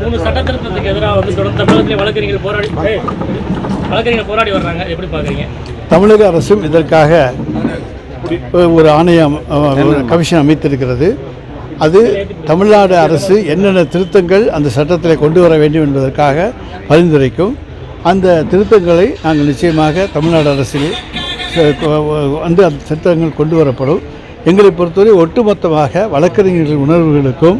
மூணு சட்ட திருத்தத்துக்கு எதிராக வந்து தொடர்ந்து தமிழகத்திலே வழக்கறிஞர்கள் போராடி வழக்கறிஞர்கள் போராடி வர்றாங்க. எப்படி பார்க்குறீங்க? தமிழக அரசும் இதற்காக ஒரு ஆணையம் கமிஷன் அமைத்திருக்கிறது. அது தமிழ்நாடு அரசு என்னென்ன திருத்தங்கள் அந்த சட்டத்தில் கொண்டு வர வேண்டும் என்பதற்காக பரிந்துரைக்கும். அந்த திருத்தங்களை நாங்கள் நிச்சயமாக தமிழ்நாடு அரசில் வந்து அந்த திருத்தங்கள் கொண்டு வரப்படும். எங்களை பொறுத்தவரை ஒட்டுமொத்தமாக வழக்கறிஞர்கள் உணர்வுகளுக்கும்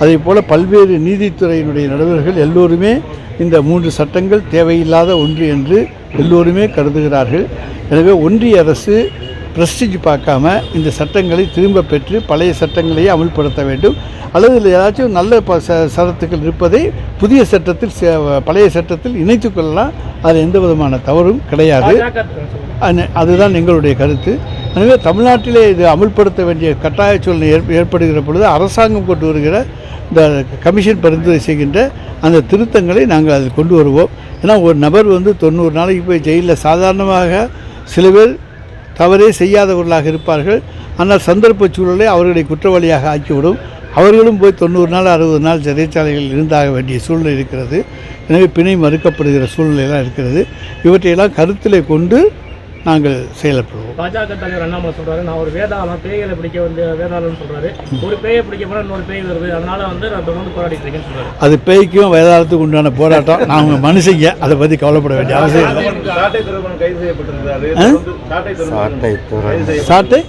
அதே போல் பல்வேறு நீதித்துறையினுடைய நடுவர்கள் எல்லோருமே இந்த மூன்று சட்டங்கள் தேவையில்லாத ஒன்று என்று எல்லோருமே கருதுகிறார்கள். எனவே ஒன்றிய அரசு பிரஸ்டிஜ் பார்க்காம இந்த சட்டங்களை திரும்ப பெற்று பழைய சட்டங்களையே அமல்படுத்த வேண்டும். அல்லது இதில் ஏதாச்சும் நல்ல ப ச- சரத்துக்கள் இருப்பதை புதிய சட்டத்தில் சே- பழைய சட்டத்தில் இணைத்து கொள்ளலாம். அதில் எந்த விதமான தவறும் கிடையாது. அதுதான் எங்களுடைய கருத்து. எனவே தமிழ்நாட்டிலே இது அமல்படுத்த வேண்டிய கட்டாய சூழ்நிலை ஏற்ப- ஏற்படுகிற பொழுது அரசாங்கம் கொண்டு வருகிற இந்த கமிஷன் பரிந்துரை செய்கின்ற அந்த திருத்தங்களை நாங்கள் அதில் கொண்டு வருவோம். ஏன்னா ஒரு நபர் வந்து தொண்ணூறு நாளைக்கு போய் ஜெயிலில் சாதாரணமாக சில பேர் தவறே செய்யாதவர்களாக இருப்பார்கள். ஆனால் சந்தர்ப்ப சூழலை அவர்களை குற்றவாளியாக ஆக்கிவிடும். அவர்களும் போய் தொண்ணூறு நாள் அறுபது நாள் சிறைச்சாலைகளில் இருந்தாக வேண்டிய சூழ்நிலை இருக்கிறது. எனவே பிணை மறுக்கப்படுகிற சூழ்நிலையெல்லாம் இருக்கிறது. இவற்றையெல்லாம் கருத்தில் கொண்டு நாங்கள் செயல்படுவோம் பாஜக தலைவர் அண்ணாமலை சொல்றாரு நான் ஒரு வேதாளம் பேய்களை பிடிக்க வந்து வேதாளம்னு சொல்றாரு. ஒரு பேயை பிடிக்க போனா இன்னொரு பேய் வருது அதனால வந்து நான் தொடர்ந்து போராடிட்டு இருக்கேன்னு சொல்றாரு. அது பேய்க்கும் வேதாளத்துக்கு உண்டான போராட்டம். நாங்கள் மனுஷங்க அதை பற்றி கவலைப்பட வேண்டிய அவசியம் இல்லை. சாட்டை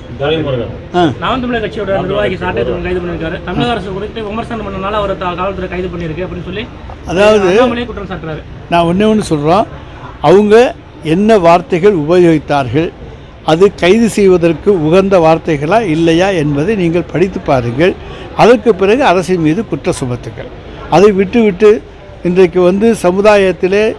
தமிழர் கட்சியோட நிர்வாகி சாட்டை துறை கைது பண்ணியிருக்காரு. தமிழக அரசு குறித்து விமர்சனம் பண்ணனால அவரை காவல்துறை கைது பண்ணியிருக்கு அப்படின்னு சொல்லி அதாவது குற்றம் சாட்டுறாரு. நான் ஒன்றே ஒன்று சொல்கிறோம் அவங்க என்ன வார்த்தைகள் உபயோகித்தார்கள் அது கைது செய்வதற்கு உகந்த வார்த்தைகளா இல்லையா என்பதை நீங்கள் படித்து பாருங்கள். அதற்கு பிறகு அரசின் மீது குற்ற சுமத்துங்கள் அதை விட்டுவிட்டு இன்றைக்கு வந்து சமுதாயத்திலே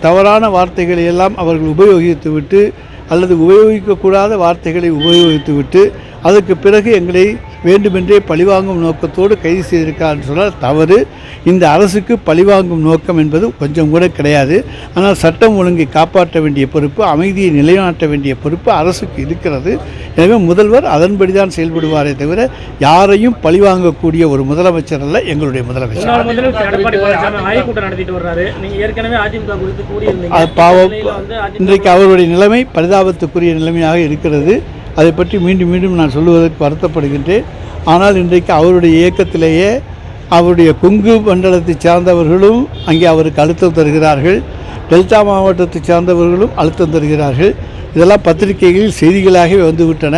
தவறான வார்த்தைகளை எல்லாம் அவர்கள் உபயோகித்துவிட்டு அல்லது உபயோகிக்கக்கூடாத வார்த்தைகளை உபயோகித்துவிட்டு அதற்கு பிறகு எங்களை வேண்டுமென்றே பழிவாங்கும் நோக்கத்தோடு கைது செய்திருக்கார் சொன்னால் தவறு. இந்த அரசுக்கு பழிவாங்கும் நோக்கம் என்பது கொஞ்சம் கூட கிடையாது. ஆனால் சட்டம் ஒழுங்கை காப்பாற்ற வேண்டிய பொறுப்பு அமைதியை நிலைநாட்ட வேண்டிய பொறுப்பு அரசுக்கு இருக்கிறது. எனவே முதல்வர் அதன்படி தான் செயல்படுவாரே தவிர யாரையும் பழிவாங்கக்கூடிய ஒரு முதலமைச்சர் அல்ல எங்களுடைய முதலமைச்சர். பாவம். இன்றைக்கு அவருடைய நிலைமை பரிதாபத்துக்குரிய நிலைமையாக இருக்கிறது. அதை பற்றி மீண்டும் மீண்டும் நான் சொல்லுவதற்கு வருத்தப்படுகின்றேன். ஆனால் இன்றைக்கு அவருடைய இயக்கத்திலேயே அவருடைய கொங்கு மண்டலத்தை சார்ந்தவர்களும் அங்கே அவருக்கு அழுத்தம் தருகிறார்கள். டெல்டா மாவட்டத்தை சார்ந்தவர்களும் அழுத்தம் தருகிறார்கள். இதெல்லாம் பத்திரிகைகளில் செய்திகளாகவே வந்துவிட்டன.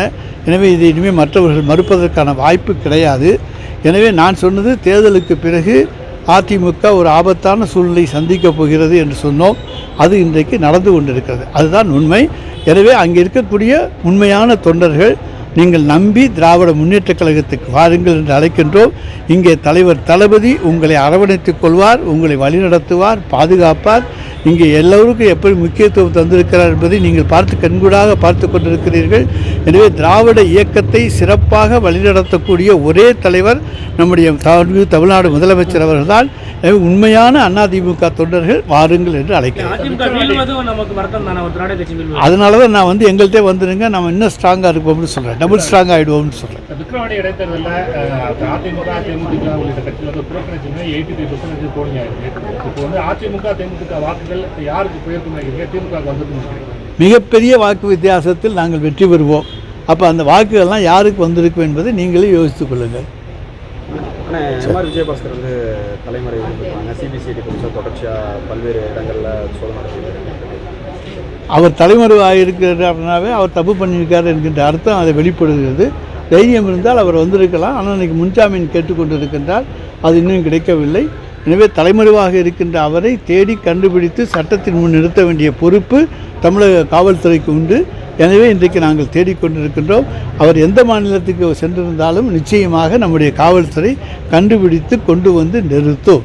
எனவே இதை இனிமேல் மற்றவர்கள் மறுப்பதற்கான வாய்ப்பு கிடையாது. எனவே நான் சொன்னது தேர்தலுக்கு பிறகு அதிமுக ஒரு ஆபத்தான சூழ்நிலை சந்திக்கப் போகிறது என்று சொன்னோம். அது இன்றைக்கு நடந்து கொண்டிருக்கிறது. அதுதான் உண்மை. எனவே அங்கே இருக்கக்கூடிய உண்மையான தொண்டர்கள் நீங்கள் நம்பி திராவிட முன்னேற்றக் கழகத்துக்கு வாருங்கள் என்று அழைக்கின்றோம். இங்கே தலைவர் தளபதி உங்களை அரவணைத்துக் கொள்வார் உங்களை வழிநடத்துவார் பாதுகாப்பார். இங்கே எல்லோருக்கும் எப்படி முக்கியத்துவம் தந்திருக்கிறார் என்பதை நீங்கள் பார்த்து கண்கூடாக பார்த்து கொண்டிருக்கிறீர்கள். எனவே திராவிட இயக்கத்தை சிறப்பாக வழிநடத்தக்கூடிய ஒரே தலைவர் நம்முடைய தமிழ் தமிழ்நாடு முதலமைச்சர் அவர்கள்தான். உண்மையான அதிமுக தொண்டர்கள் வாருங்கள் என்று அழைக்கிறேன். அதனால தான் நான் வந்து எங்கள்கிட்ட வந்துருங்க நம்ம இன்னும் ஸ்ட்ராங்காக இருப்போம்னு சொல்கிறேன் டபுள் ஸ்ட்ராங் ஆகிடுவோம்னு சொல்கிறேன் விக்ரவாண்டி இடைத்தேர்தலில் அதிமுக தேமுதிக உள்ளிட்ட கட்சிகள் வந்து புறக்கணிச்சுமே எயிட்டி த்ரீ பர்சன்டேஜ் போலிங் ஆயிருக்கு இப்போ வந்து அதிமுக தேமுதிக வாக்குகள் யாருக்கு போயிருக்கும் நினைக்கிறீங்க? திமுக வந்திருக்கும் நினைக்கிறீங்க? மிகப்பெரிய வாக்கு வித்தியாசத்தில் நாங்கள் வெற்றி பெறுவோம். அப்போ அந்த வாக்குகள்லாம் யாருக்கு வந்திருக்கும் என்பதை நீங்களே யோசித்துக் கொள்ளுங்கள். எம்ஆர் விஜயபாஸ்கர் வந்து தலைமுறை இருக்காங்க சிபிசிஐடி கொஞ்சம் தொடர்ச்சியாக பல்வேறு இடங்களில் சோதனை அவர் தலைமறைவாக இருக்கிறாருனாவே அவர் தப்பு பண்ணியிருக்காரு என்கின்ற அர்த்தம் அதை வெளிப்படுகிறது. தைரியம் இருந்தால் அவர் வந்திருக்கலாம். ஆனால் இன்னைக்கு முன்ஜாமீன் கேட்டுக்கொண்டிருக்கின்றார். அது இன்னும் கிடைக்கவில்லை. எனவே தலைமறைவாக இருக்கின்ற அவரை தேடி கண்டுபிடித்து சட்டத்தின் முன் நிறுத்த வேண்டிய பொறுப்பு தமிழக காவல்துறைக்கு உண்டு. எனவே இன்றைக்கு நாங்கள் தேடிக்கொண்டிருக்கின்றோம். அவர் எந்த மாநிலத்துக்கு சென்றிருந்தாலும் நிச்சயமாக நம்முடைய காவல்துறை கண்டுபிடித்து கொண்டு வந்து நிறுத்தும்.